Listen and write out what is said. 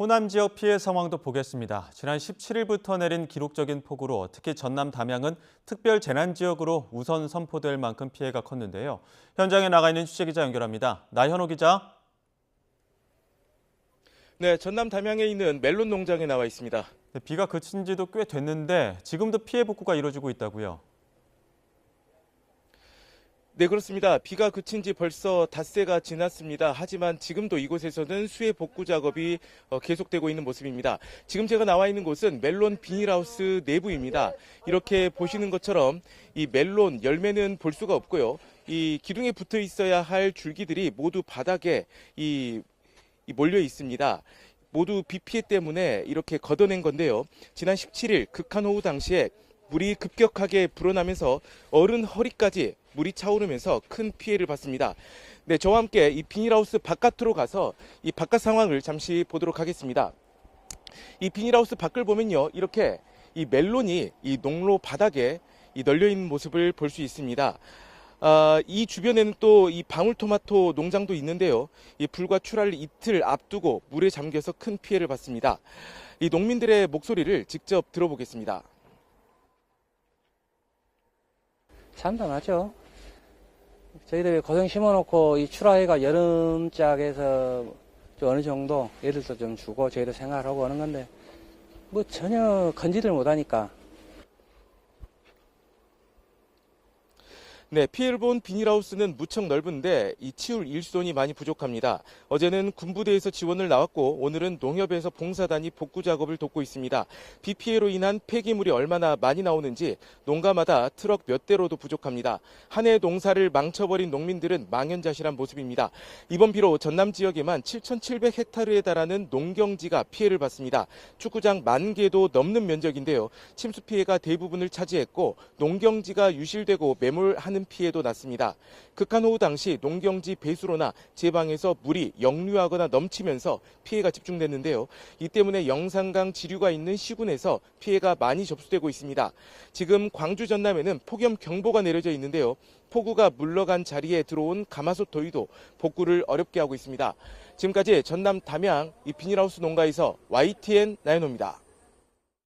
호남 지역 피해 상황도 보겠습니다. 지난 17일부터 내린 기록적인 폭우로 특히 전남 담양은 특별 재난 지역으로 우선 선포될 만큼 피해가 컸는데요. 현장에 나가 있는 취재 기자 연결합니다. 나현호 기자. 네, 전남 담양에 있는 멜론 농장에 나와 있습니다. 네, 비가 그친 지도 꽤 됐는데 지금도 피해 복구가 이루어지고 있다고요. 네, 그렇습니다. 비가 그친 지 벌써 닷새가 지났습니다. 하지만 지금도 이곳에서는 수해 복구 작업이 어, 계속되고 있는 모습입니다. 지금 제가 나와 있는 곳은 멜론 비닐하우스 내부입니다. 이렇게 보시는 것처럼 이 멜론 열매는 볼 수가 없고요. 이 기둥에 붙어 있어야 할 줄기들이 모두 바닥에 이, 이 몰려 있습니다. 모두 비 피해 때문에 이렇게 걷어낸 건데요. 지난 17일 극한 호우 당시에 물이 급격하게 불어나면서 어른 허리까지 물이 차오르면서 큰 피해를 봤습니다. 네, 저와 함께 이 비닐하우스 바깥으로 가서 이 바깥 상황을 잠시 보도록 하겠습니다. 이 비닐하우스 밖을 보면요, 이렇게 이 멜론이 이 농로 바닥에 이 널려 있는 모습을 볼 수 있습니다. 아, 이 주변에는 또 이 방울토마토 농장도 있는데요. 이 불과 출하를 이틀 앞두고 물에 잠겨서 큰 피해를 봤습니다. 이 농민들의 목소리를 직접 들어보겠습니다. 참담하죠. 저희들이 고생 심어놓고 이 출하해가 여름짝에서 좀 어느 정도 애들도 좀 주고 저희도 생활하고 하는 건데 뭐 전혀 건지들 못하니까 네, 피해를 본 비닐하우스는 무척 넓은데 이 치울 일손이 많이 부족합니다. 어제는 군부대에서 지원을 나왔고 오늘은 농협에서 봉사단이 복구 작업을 돕고 있습니다. 비 피해로 인한 폐기물이 얼마나 많이 나오는지 농가마다 트럭 몇 대로도 부족합니다. 한 해 농사를 망쳐버린 농민들은 망연자실한 모습입니다. 이번 비로 전남 지역에만 7,700헥타르에 달하는 농경지가 피해를 봤습니다. 축구장 만 개도 넘는 면적인데요. 침수 피해가 대부분을 차지했고 농경지가 유실되고 매몰하는 피해도 났습니다. 극한 호우 당시 농경지 배수로나 제방에서 물이 역류하거나 넘치면서 피해가 집중됐는데요. 이 때문에 영산강 지류가 있는 시군에서 피해가 많이 접수되고 있습니다. 지금 광주 전남에는 폭염 경보가 내려져 있는데요. 폭우가 물러간 자리에 들어온 가마솥 더위도 복구를 어렵게 하고 있습니다. 지금까지 전남 담양 이 비닐하우스 농가에서 YTN 나연호입니다.